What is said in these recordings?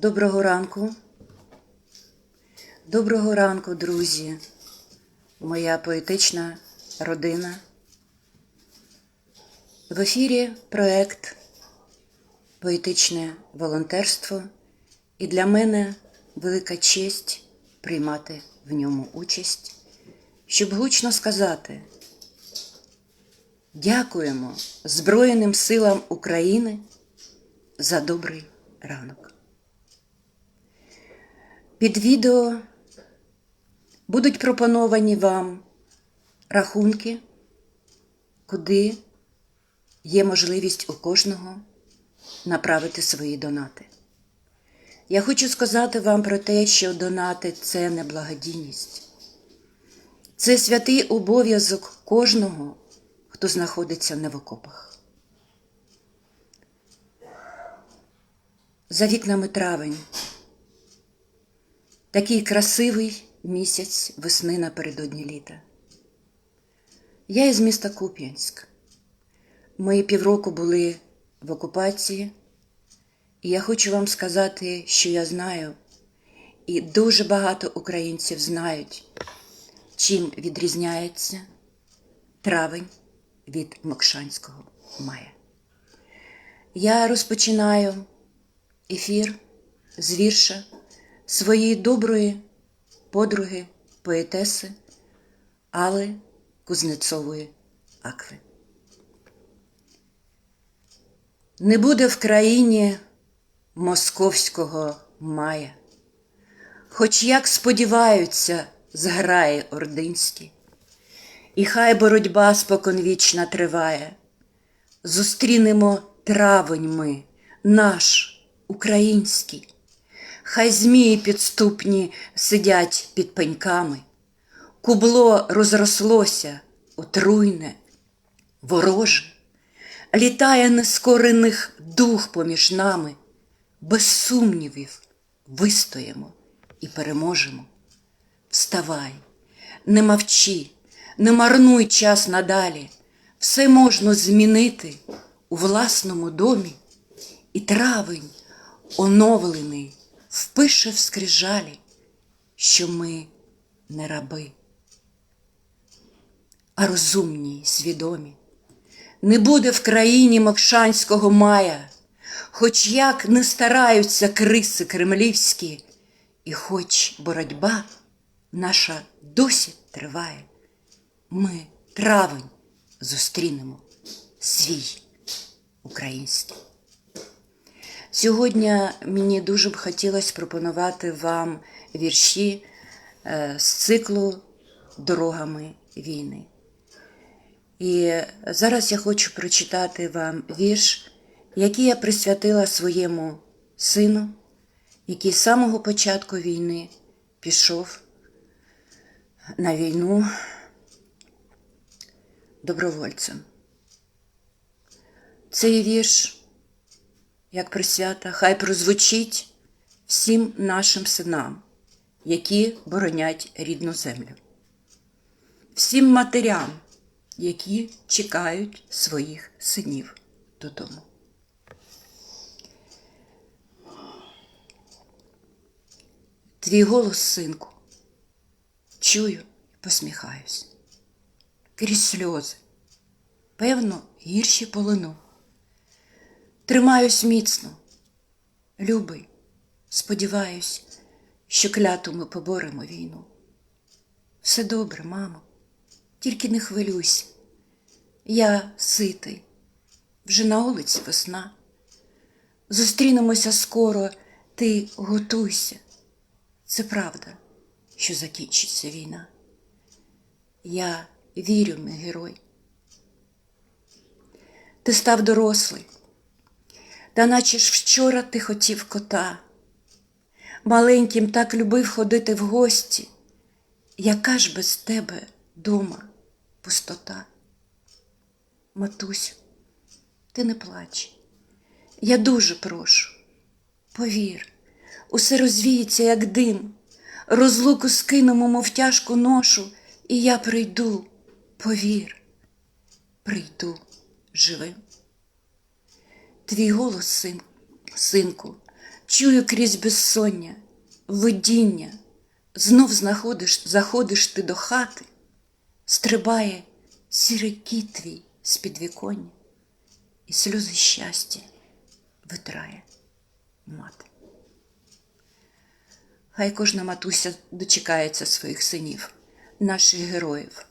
Доброго ранку. Доброго ранку, друзі, моя поетична родина. В ефірі проект Поетичне волонтерство, і для мене велика честь приймати в ньому участь, щоб гучно сказати: дякуємо Збройним силам України за добрий ранок. Під відео будуть пропоновані вам рахунки, куди є можливість у кожного направити свої донати. Я хочу сказати вам про те, що донати це не благодійність. Це святий обов'язок кожного, хто знаходиться не в окопах. За вікнами травень. Такий красивий місяць весни напередодні літа. Я із міста Куп'янськ. Ми півроку були в окупації, і я хочу вам сказати, що я знаю, і дуже багато українців знають, чим відрізняється травень від Мокшанського мая. Я розпочинаю ефір з вірша своєї доброї подруги, поетеси Алли Кузнецової Акви. Не буде в країні московського мая, хоч як сподіваються, зграї ординські, і хай боротьба споконвічна триває, зустрінемо травень ми, наш український. Хай змії підступні сидять під пеньками, кубло розрослося, отруйне, вороже, літає нескорених дух поміж нами, без сумнівів вистоїмо і переможемо. Вставай, не мовчи, не марнуй час надалі, все можна змінити у власному домі, і травень оновлений впише в скрижалі, що ми не раби, а розумні й свідомі. Не буде в країні Мокшанського мая, хоч як не стараються криси кремлівські, і хоч боротьба наша досі триває, ми травень зустрінемо свій український. Сьогодні мені дуже б хотілося пропонувати вам вірші е, з циклу Дорогами війни. І зараз я хочу прочитати вам вірш, який я присвятила своєму сину, який з самого початку війни пішов на війну добровольцем. Цей вірш як присвята, хай прозвучить всім нашим синам, які боронять рідну землю, всім матерям, які чекають своїх синів додому. Твій голос, синку, чую і посміхаюсь. Крізь сльози, певно, гірші полину. Тримаюсь міцно, любий, сподіваюсь, що кляту ми поборемо війну. Все добре, мамо, тільки не хвилюйся. Я ситий, вже на вулиці весна. Зустрінемося скоро, ти готуйся. Це правда, що закінчиться війна. Я вірю, мій герой. Ти став дорослий. Та наче ж вчора ти хотів кота. Маленьким так любив ходити в гості, яка ж без тебе дома пустота. Матусю, ти не плач, я дуже прошу, повір, усе розвіється, як дим, розлуку скинемо, мов тяжку ношу, і я прийду, повір, прийду живим. Твій голос, син, синку, чую крізь безсоння, видіння, знов знаходиш, заходиш ти до хати, стрибає сірий кіт твій з підвіконня, і сльози щастя витрає мати. Хай кожна матуся дочекається своїх синів, наших героїв,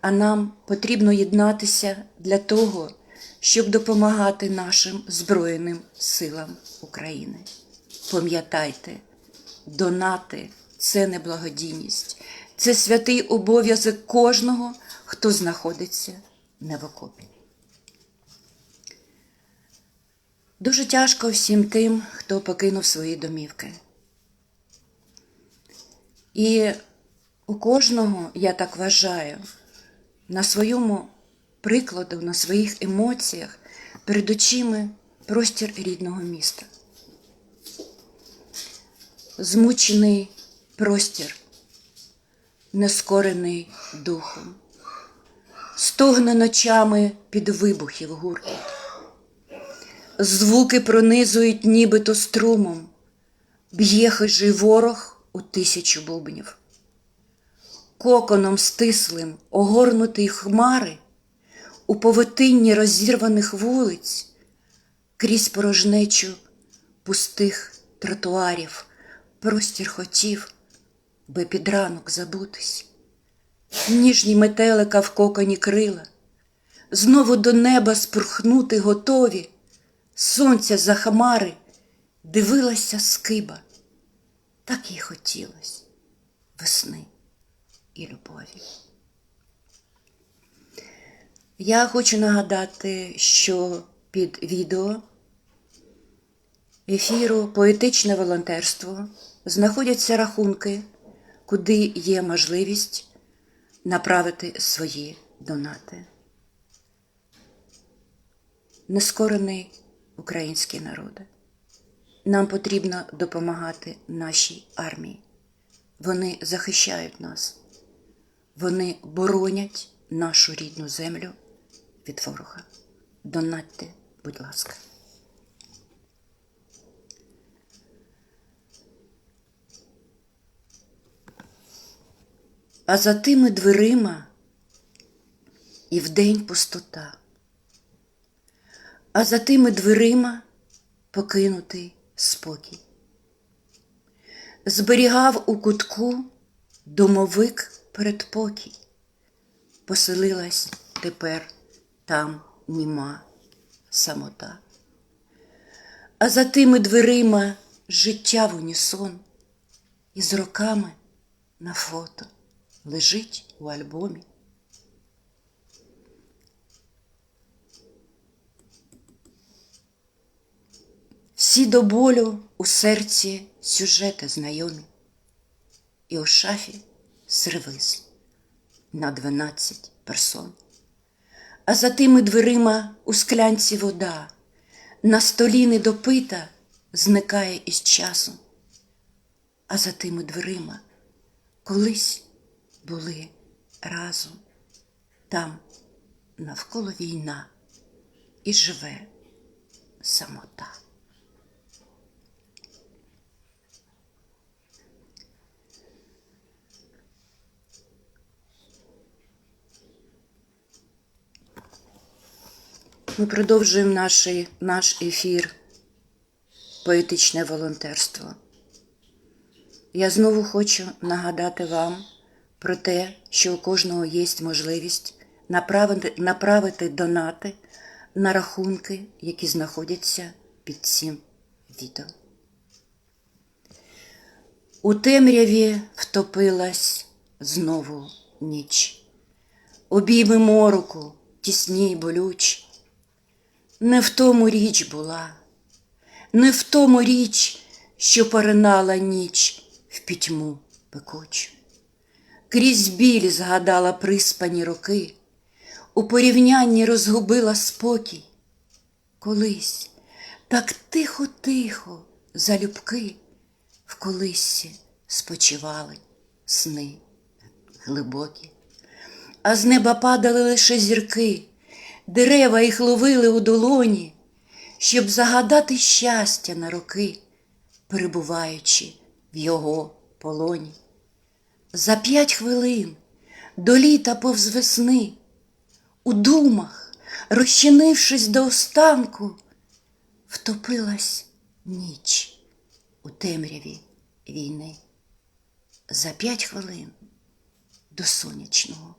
а нам потрібно єднатися для того, щоб допомагати нашим Збройним силам України. Пам'ятайте, донати це не благодійність, це святий обов'язок кожного, хто знаходиться не в окопі. Дуже тяжко всім тим, хто покинув свої домівки. І у кожного, я так вважаю, на своєму прикладу, на своїх емоціях перед очима простір рідного міста. Змучений простір, нескорений духом, стогне ночами під вибухів гуркіт. Звуки пронизують нібито струмом, б'є хижий ворог у тисячу бубнів. Коконом стислим, огорнутий хмари, у повитинні розірваних вулиць, крізь порожнечу пустих тротуарів, простір хотів, би під ранок забутись. Ніжні метелика в коконі крила, знову до неба спорхнути готові, сонця за хмари дивилася скиба, так їй хотілось весни і любові. Я хочу нагадати, що під відео ефіру Поетичне волонтерство знаходяться рахунки, куди є можливість направити свої донати. Нескорений український народи. Нам потрібно допомагати нашій армії. Вони захищають нас, вони боронять нашу рідну землю від ворога. Донатьте, будь ласка. А за тими дверима і вдень пустота, а за тими дверима покинутий спокій. Зберігав у кутку домовик передпокій, поселилась тепер там німа самота. А за тими дверима життя в унісон, і з роками на фото лежить у альбомі. Всі до болю у серці сюжети знайомі, і у шафі сервиз на дванадцять персон. А за тими дверима у склянці вода, на столі недопита зникає із часом. А за тими дверима колись були разом, там навколо війна і живе самота. Ми продовжуємо наш, наш ефір Поетичне волонтерство. Я знову хочу нагадати вам про те, що у кожного є можливість направити, направити донати на рахунки, які знаходяться під цим відео. У темряві втопилась знову ніч. Обійми мороку, тісні й болючі. Не в тому річ була, не в тому річ, що поринала ніч в пітьму пекучу. Крізь біль згадала приспані роки, у порівнянні розгубила спокій. Колись так тихо-тихо залюбки в колissі спочивали сни глибокі, а з неба падали лише зірки дерева їх ловили у долоні, щоб загадати щастя на роки, перебуваючи в його полоні. За п'ять хвилин до літа повз весни, у думах, розчинившись до останку, втопилась ніч у темряві війни. За п'ять хвилин до сонячного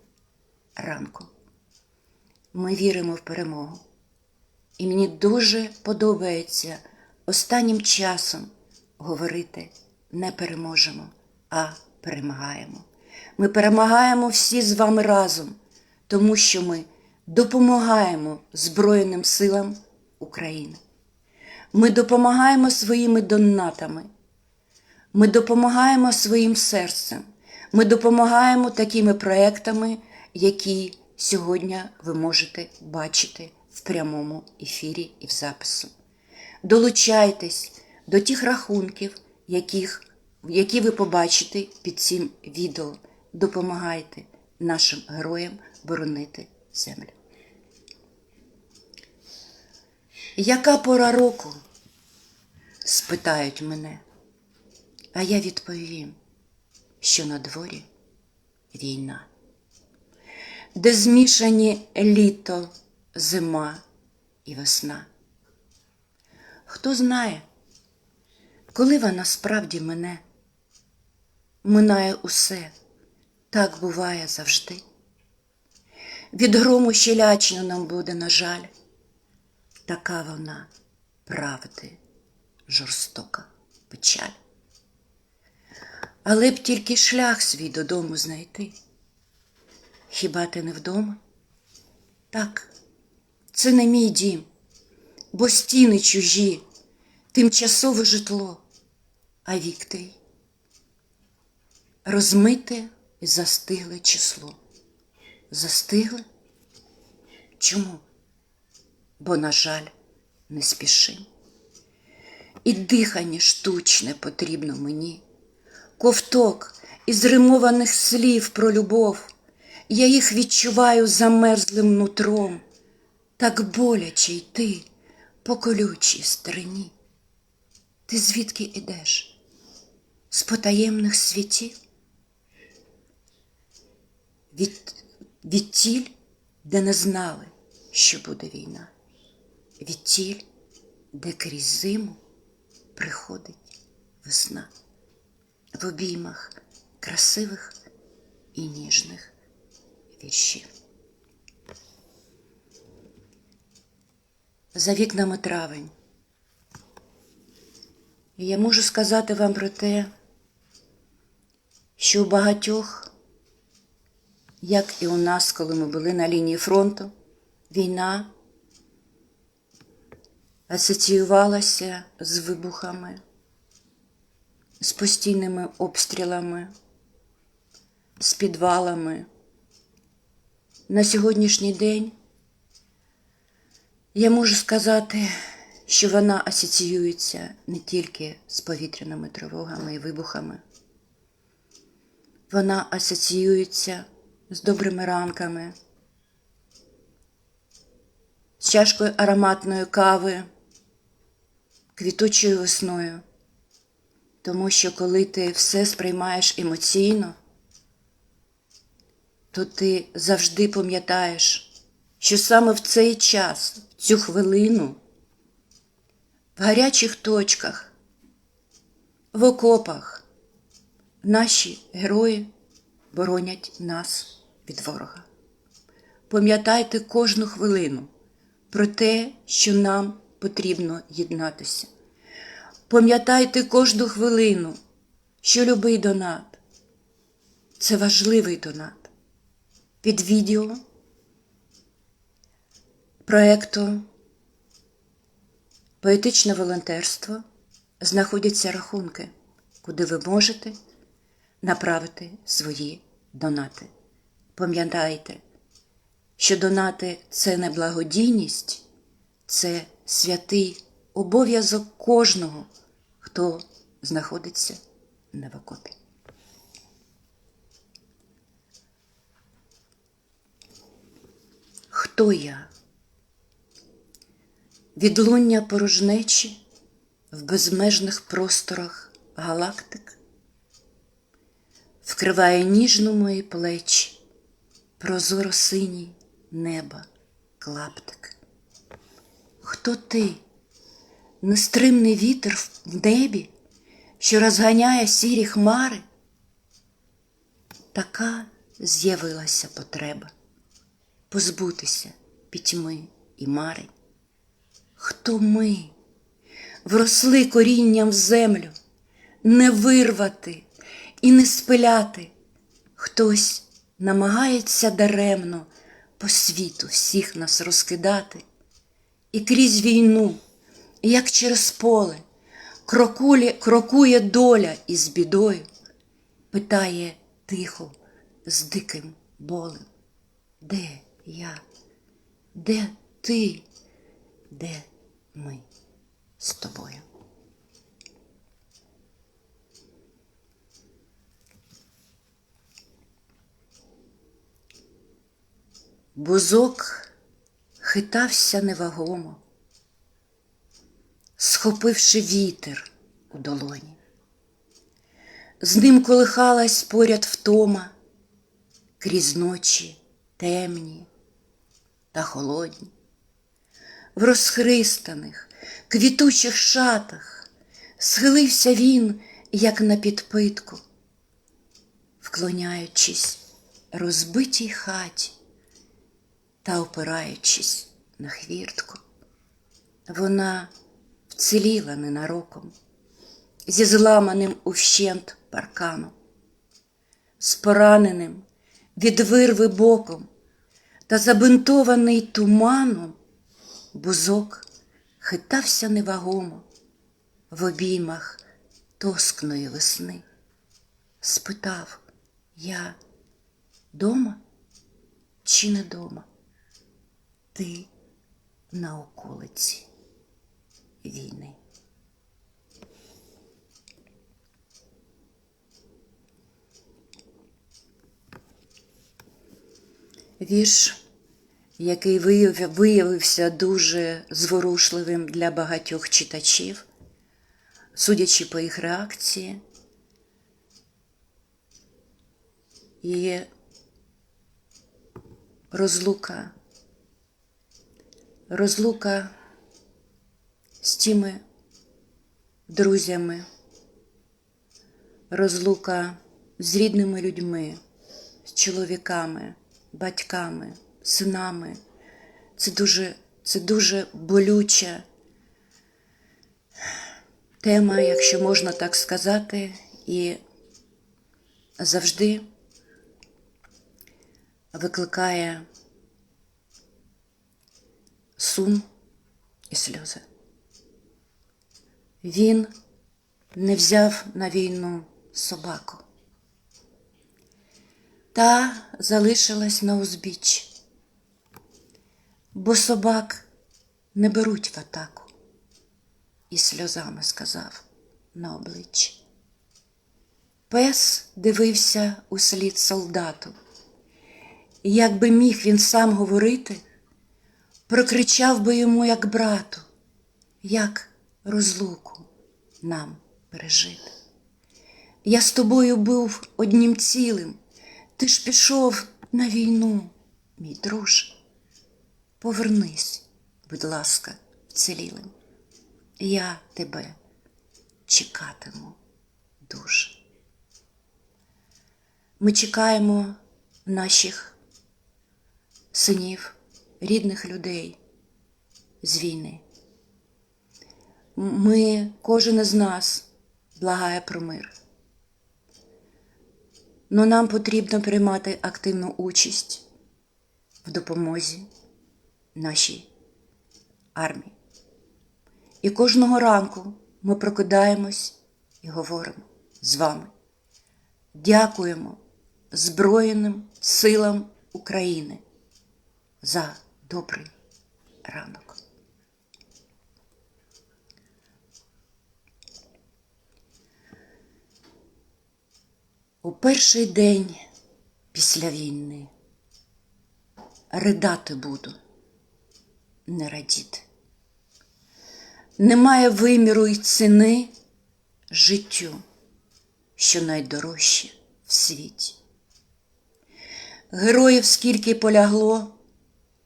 ранку. Ми віримо в перемогу. І мені дуже подобається останнім часом говорити не переможемо, а перемагаємо. Ми перемагаємо всі з вами разом, тому що ми допомагаємо Збройним силам України. Ми допомагаємо своїми донатами. Ми допомагаємо своїм серцем. Ми допомагаємо такими проектами, які сьогодні ви можете бачити в прямому ефірі і в запису. Долучайтесь до тих рахунків, яких, які ви побачите під цим відео. Допомагайте нашим героям боронити землю. Яка пора року? спитають мене, а я відповім, що на дворі війна, де змішані літо, зима і весна. Хто знає, коли вона справді мене, минає усе, так буває завжди. Від грому щелячно нам буде, на жаль, така вона правди, жорстока печаль. Але б тільки шлях свій додому знайти. Хіба ти не вдома? Так, це не мій дім, бо стіни чужі, тимчасове житло, а вік твій розмите і застигле число. Застигли? Чому? Бо, на жаль, не спішим. І дихання штучне потрібно мені, ковток із римованих слів про любов. Я їх відчуваю замерзлим нутром, так боляче йти по колючій стороні. Ти звідки ідеш? З потаємних світів? Від, від тіль, де не знали, що буде війна, від тіль, де крізь зиму приходить весна, в обіймах красивих і ніжних віршів. За вікнами травень. І я можу сказати вам про те, що у багатьох, як і у нас, коли ми були на лінії фронту, війна асоціювалася з вибухами, з постійними обстрілами, з підвалами. На сьогоднішній день я можу сказати, що вона асоціюється не тільки з повітряними тривогами і вибухами, вона асоціюється з добрими ранками, з чашкою ароматної кави, квітучою весною. Тому що коли ти все сприймаєш емоційно, то ти завжди пам'ятаєш, що саме в цей час, в цю хвилину, в гарячих точках, в окопах наші герої боронять нас від ворога. Пам'ятайте кожну хвилину про те, що нам потрібно єднатися. Пам'ятайте кожну хвилину, що любий донат це важливий донат. Під відео проєкту Поетичне волонтерство знаходяться рахунки, куди ви можете направити свої донати. Пам'ятайте, що донати це не благодійність, це святий обов'язок кожного, хто знаходиться на окопі. Хто я? Відлуння порожнечі, в безмежних просторах галактик, вкриває ніжно мої плечі, прозоро синій неба клаптик. Хто ти, нестримний вітер в небі, що розганяє сірі хмари? Така з'явилася потреба позбутися пітьми і мари. Хто ми? Вросли корінням в землю, не вирвати і не спиляти. Хтось намагається даремно по світу всіх нас розкидати, і крізь війну, як через поле, крокулі, крокує доля із бідою, питає тихо, з диким болем. Де я? Де ти? Де ми з тобою? Бузок хитався невагомо, схопивши вітер у долоні. З ним колихалась поряд втома крізь ночі темні та холодні, в розхристаних, квітучих шатах схилився він, як на підпитку, вклоняючись розбитій хаті та опираючись на хвіртку. Вона вціліла ненароком, зі зламаним увщент парканом, з пораненим від вирви боком та забинтований туманом, бузок хитався невагомо в обіймах тоскної весни. Спитав я дома чи не дома? Ти на околиці війни. Вірш, який виявився дуже зворушливим для багатьох читачів, судячи по їх реакції, і розлука, розлука з тими друзями, розлука з рідними людьми, з чоловіками, батьками, синами. Це дуже, це дуже болюча тема, якщо можна так сказати, і завжди викликає сум і сльози. Він не взяв на війну собаку. Та залишилась на узбіччі, бо собак не беруть в атаку, і сльозами сказав на обличчі. Пес дивився у слід солдату, і якби міг він сам говорити, прокричав би йому, як брату, як розлуку нам пережити. Я з тобою був однім цілим, ти ж пішов на війну, мій друже. Повернись, будь ласка, вцілілим. Я тебе чекатиму дуже. Ми чекаємо наших синів, рідних людей з війни. Ми, кожен із нас благає про мир. Но нам потрібно приймати активну участь в допомозі нашій армії. І кожного ранку ми прокидаємось і говоримо з вами. Дякуємо Збройним силам України за добрий ранок. У перший день після війни ридати буду, не радіти. немає виміру й ціни життю, що найдорожче в світі. Героїв, скільки полягло,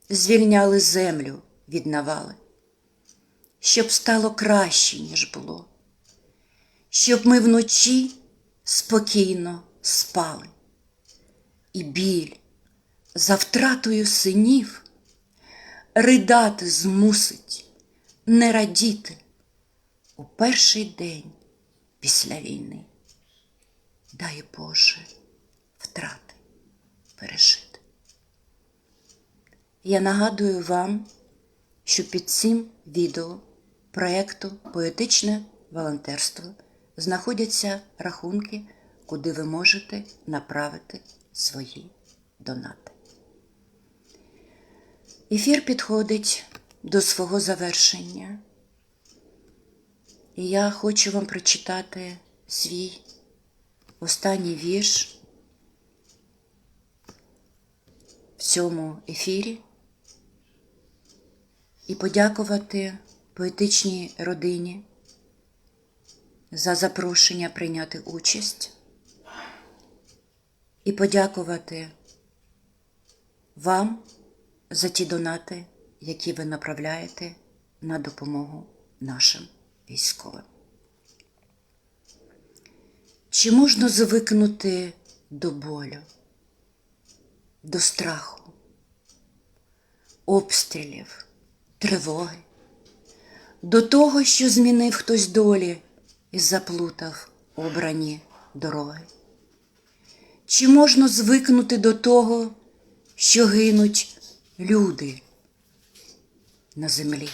звільняли землю від навали, щоб стало краще, ніж було, щоб ми вночі спокійно спали, і біль за втратою синів ридати змусить, не радіти у перший день після війни. Дай Боже втрати пережити. Я нагадую вам, що під цим відео проєкту Поетичне волонтерство знаходяться рахунки, куди ви можете направити свої донати. Ефір підходить до свого завершення. І я хочу вам прочитати свій останній вірш в цьому ефірі і подякувати поетичній родині за запрошення прийняти участь, і подякувати вам за ті донати, які ви направляєте на допомогу нашим військовим. Чи можна звикнути до болю, до страху, обстрілів, тривоги, до того, що змінив хтось долі і заплутав обрані дороги? Чи можна звикнути до того, що гинуть люди на землі?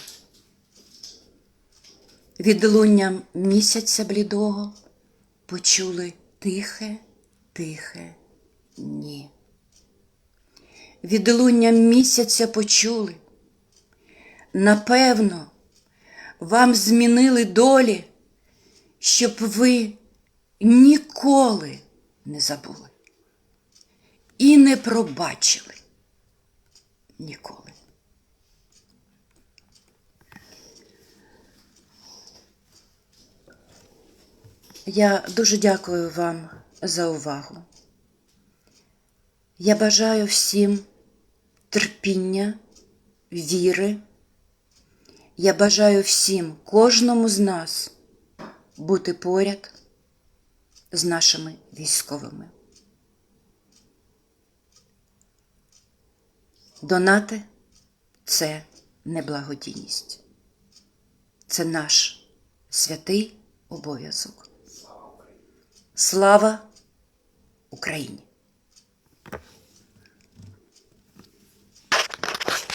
Відлунням місяця блідого почули тихе, тихе ні. Відлунням місяця почули. Напевно, вам змінили долі, щоб ви ніколи не забули і не пробачили ніколи. Я дуже дякую вам за увагу. Я бажаю всім терпіння, віри. Я бажаю всім, кожному з нас бути поряд з нашими військовими. Донати це не благодійність. Це наш святий обов'язок. Слава Україні!